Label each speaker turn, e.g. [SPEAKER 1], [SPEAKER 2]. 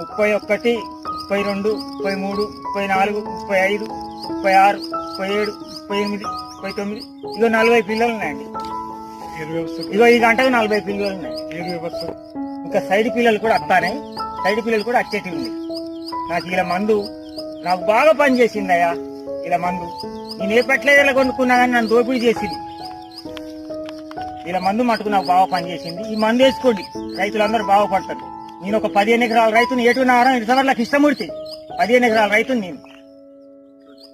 [SPEAKER 1] ముప్పై ఒకటి ముప్పై రెండు ముప్పై మూడు ముప్పై నాలుగు ముప్పై ఐదు ముప్పై ఆరు ముప్పై ఏడు ముప్పై ఎనిమిది ముప్పై తొమ్మిది. ఇగో నలభై పిల్లలు ఉన్నాయండి. ఇగో ఈ గంటకు నలభై పిల్లలు ఉన్నాయి. ఇంకా సైడ్ పిల్లలు కూడా వస్తానే సైడ్ పిల్లలు కూడా వచ్చేటి ఉంది. నాకు ఇలా మందు నాకు బాగా పని చేసిందయ్యా ఇలా మందు. నేను ఏ పెట్టలేదో కొనుక్కున్నా కానీ నన్ను దోపిడీ చేసింది. ఇలా మందు మటుకు నాకు బాగా పని చేసింది. ఈ మందు వేసుకోండి. రైతులందరూ బాగుపడతారు. నేను ఒక పదిహేను ఎకరాల రైతుని ఎటు నారా ఇటు ఇష్టమూర్తి పదిహేను ఎకరాల రైతుని నేను.